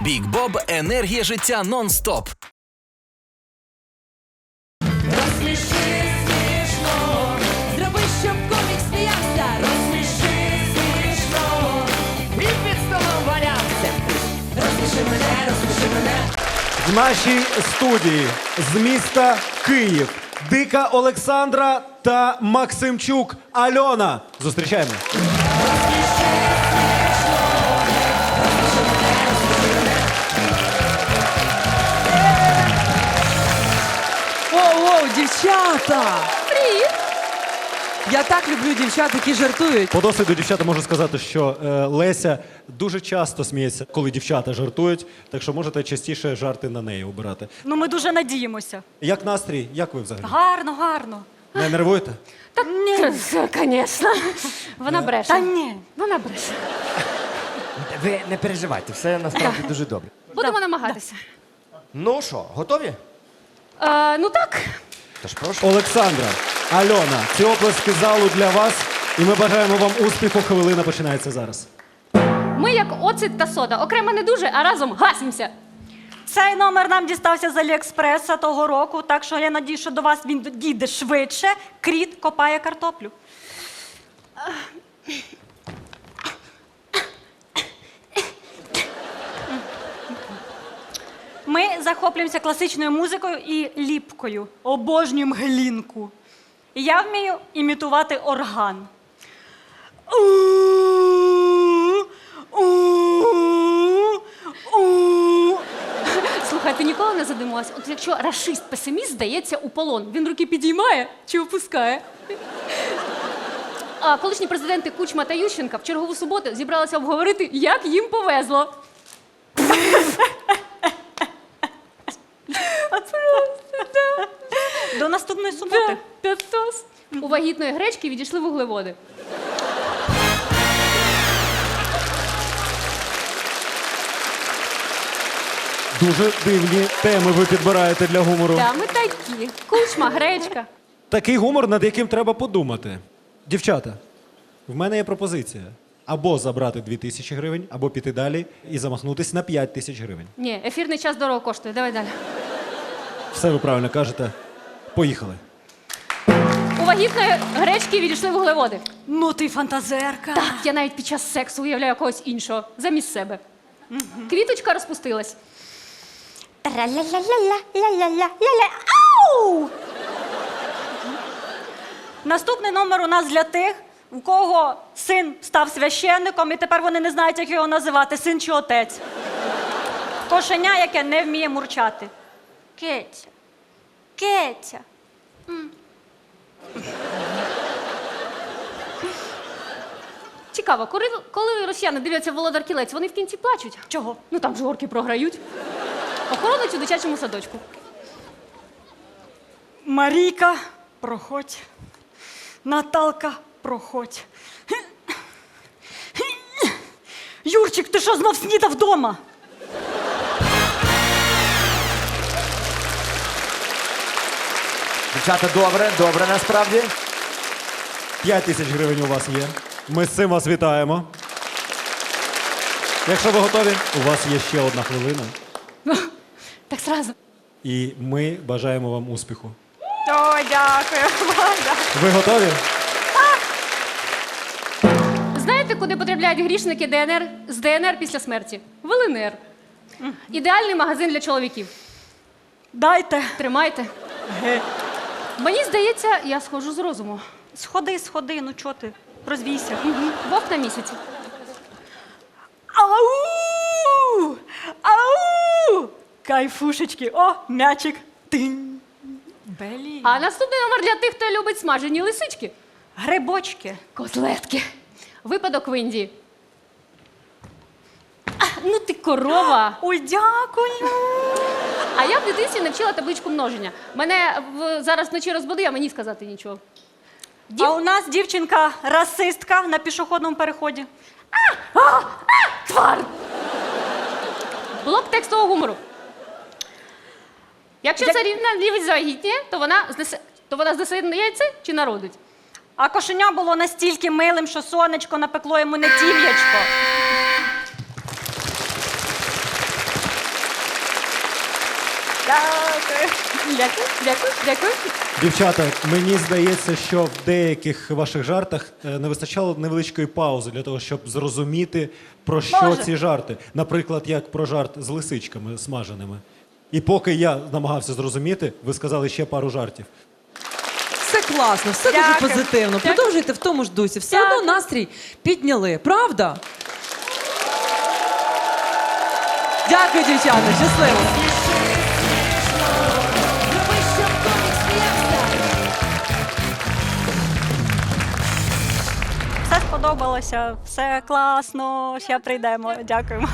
Бік Боб енергія життя нон-стоп. Розсміши смішно, зроби, щоб комік сміявся. Розсміши смішно, і під столом валявся. Розсміши мене, розсміши мене. В нашій студії з міста Київ Дика Олександра та Максимчук Альона. Зустрічаємо. Оу, дівчата! Привіт! Я так люблю дівчат, які жартують. По досвіду дівчата можу сказати, що е, Леся дуже часто сміється, коли дівчата жартують, так що можете частіше жарти на неї обирати. Ну, ми дуже надіємося. Як настрій? Як ви взагалі? Гарно, гарно. Не нервуєте? Ні. Звісно. Вона бреше. Та ні. Вона бреше. Ви не переживайте, все насправді дуже добре. Будемо намагатися. Ну що, готові? Е, ну так. Тож прошу. Олександра, Альона, ці оплески залу для вас. І ми бажаємо вам успіху. Хвилина починається зараз. Ми як оцет та сода. Окремо не дуже, а разом гасімося. Цей номер нам дістався з Аліекспреса того року, так що я надію, що до вас він дійде швидше. Кріт копає картоплю. Ми захоплюємося класичною музикою і ліпкою. Обожнюємо глінку. Я вмію імітувати орган. Слухай, ти ніколи не задумалась? От якщо рашист-песиміст здається у полон, він руки підіймає чи опускає? А колишні президенти Кучма та Ющенка в чергову суботу зібралися обговорити, як їм повезло. До наступної суботи. Пятос. У вагітної гречки відійшли вуглеводи. Дуже дивні теми ви підбираєте для гумору. Та ми такі. Кучма, гречка. Такий гумор, над яким треба подумати. Дівчата, в мене є пропозиція. Або забрати 2 тисячі гривень, або піти далі і замахнутися на 5 тисяч гривень. Ні, ефірний час дорого коштує. Давай далі. Все ви правильно кажете. Поїхали. У вагітної гречки відійшли вуглеводи. Ну ти фантазерка. Так, я навіть під час сексу уявляю когось іншого замість себе. Квіточка розпустилась. Ау! Наступний номер у нас для тих, у кого син став священником, і тепер вони не знають, як його називати, син чи отець. Кошеня, яке не вміє мурчати. Кетя. Цікаво, коли, коли росіяни дивляться володар кілець, вони в кінці плачуть. Чого? Ну там ж горки програють. Охоронець у дитячому садочку. Марійка, проходь. Наталка, проходь. Юрчик, ти що знов снідав вдома? Дівчата, добре, добре насправді. 5 тисяч гривень у вас є. Ми з цим вас вітаємо. Якщо ви готові, у вас є ще одна хвилина. Так зразу. І ми бажаємо вам успіху. Ой, дякую. Ви готові? Знаєте, куди потрапляють грішники ДНР з ДНР після смерті? В ЛНР. Ідеальний магазин для чоловіків. Дайте. Тримайте. Мені здається, я схожу з розуму. Сходи, сходи, ну чого ти? Розвійся. Вовк на місяці. Ау! Ау! Кайфушечки. О, м'ячик. Тинь. Белі. А наступний номер для тих, хто любить смажені лисички. Грибочки. Котлетки. Випадок в Індії. Ну ти корова. Ой, дякую. А я в дитинстві навчила табличку множення. Мене в, зараз вночі розбуди, а мені сказати нічого. А у нас дівчинка расистка на пішохідному переході. Твар! Блок текстового гумору. Якщо Як- царівна лівить завагітніє, то вона знесе, то вона знесе яйце чи народить? А кошеня було настільки милим, що сонечко напекло йому не тім'ячко. Дякую. Дякую, дякую, дякую. Дівчата, мені здається, що в деяких ваших жартах е, не вистачало невеличкої паузи для того, щоб зрозуміти, про що Може. ці жарти. Наприклад, як про жарт з лисичками смаженими. І поки я намагався зрозуміти, ви сказали ще пару жартів. Все класно, все Дякую. дуже позитивно. Продовжуйте в тому ж дусі. Все Дякую. одно настрій підняли. Правда? Дякую, дівчата. Щасливо. Сподобалося, все класно. Ще прийдемо. Дякуємо.